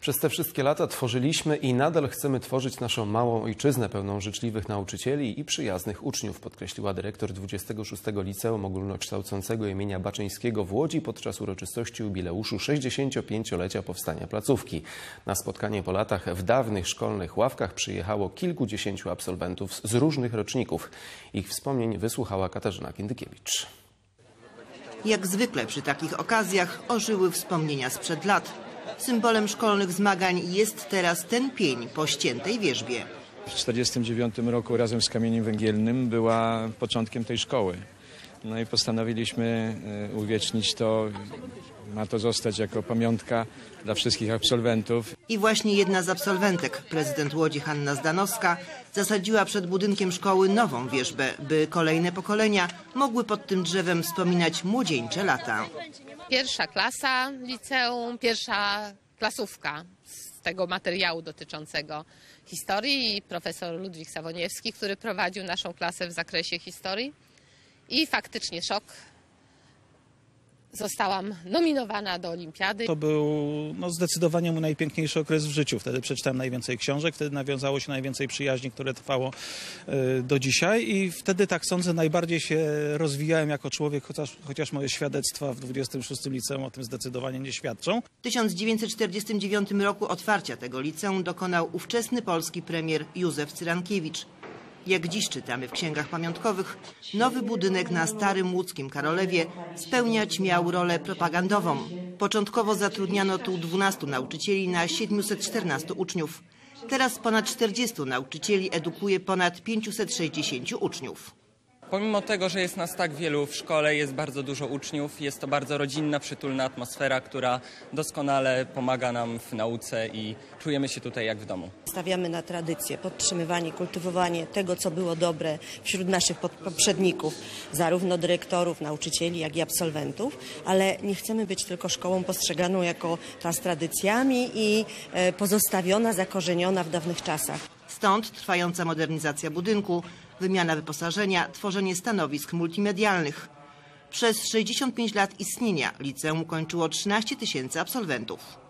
Przez te wszystkie lata tworzyliśmy i nadal chcemy tworzyć naszą małą ojczyznę pełną życzliwych nauczycieli i przyjaznych uczniów, podkreśliła dyrektor 26 Liceum Ogólnokształcącego imienia Baczyńskiego w Łodzi podczas uroczystości jubileuszu 65-lecia powstania placówki. Na spotkanie po latach w dawnych szkolnych ławkach przyjechało kilkudziesięciu absolwentów z różnych roczników. Ich wspomnień wysłuchała Katarzyna Kindykiewicz. Jak zwykle przy takich okazjach ożyły wspomnienia sprzed lat. Symbolem szkolnych zmagań jest teraz ten pień po ściętej wierzbie. W 1949 roku razem z kamieniem węgielnym była początkiem tej szkoły. No i postanowiliśmy e, uwiecznić to, ma to zostać jako pamiątka dla wszystkich absolwentów. I właśnie jedna z absolwentek, prezydent Łodzi Hanna Zdanowska, zasadziła przed budynkiem szkoły nową wierzbę, by kolejne pokolenia mogły pod tym drzewem wspominać młodzieńcze lata. Pierwsza klasa liceum, pierwsza klasówka z tego materiału dotyczącego historii profesor Ludwik Sawoniewski, który prowadził naszą klasę w zakresie historii. I faktycznie szok. Zostałam nominowana do olimpiady. To był no, zdecydowanie mój najpiękniejszy okres w życiu. Wtedy przeczytałem najwięcej książek, wtedy nawiązało się najwięcej przyjaźni, które trwało e, do dzisiaj i wtedy, tak sądzę, najbardziej się rozwijałem jako człowiek, chociaż, chociaż moje świadectwa w 26 liceum o tym zdecydowanie nie świadczą. W 1949 roku otwarcia tego liceum dokonał ówczesny polski premier Józef Cyrankiewicz. Jak dziś czytamy w księgach pamiątkowych, nowy budynek na Starym Łódzkim Karolewie spełniać miał rolę propagandową. Początkowo zatrudniano tu 12 nauczycieli na 714 uczniów. Teraz ponad 40 nauczycieli edukuje ponad 560 uczniów. Pomimo tego, że jest nas tak wielu w szkole, jest bardzo dużo uczniów, jest to bardzo rodzinna, przytulna atmosfera, która doskonale pomaga nam w nauce i czujemy się tutaj jak w domu. Stawiamy na tradycję, podtrzymywanie, kultywowanie tego, co było dobre wśród naszych poprzedników, zarówno dyrektorów, nauczycieli, jak i absolwentów, ale nie chcemy być tylko szkołą postrzeganą jako ta z tradycjami i e, pozostawiona, zakorzeniona w dawnych czasach. Stąd trwająca modernizacja budynku, wymiana wyposażenia, tworzenie stanowisk multimedialnych. Przez 65 lat istnienia liceum kończyło 13 tysięcy absolwentów.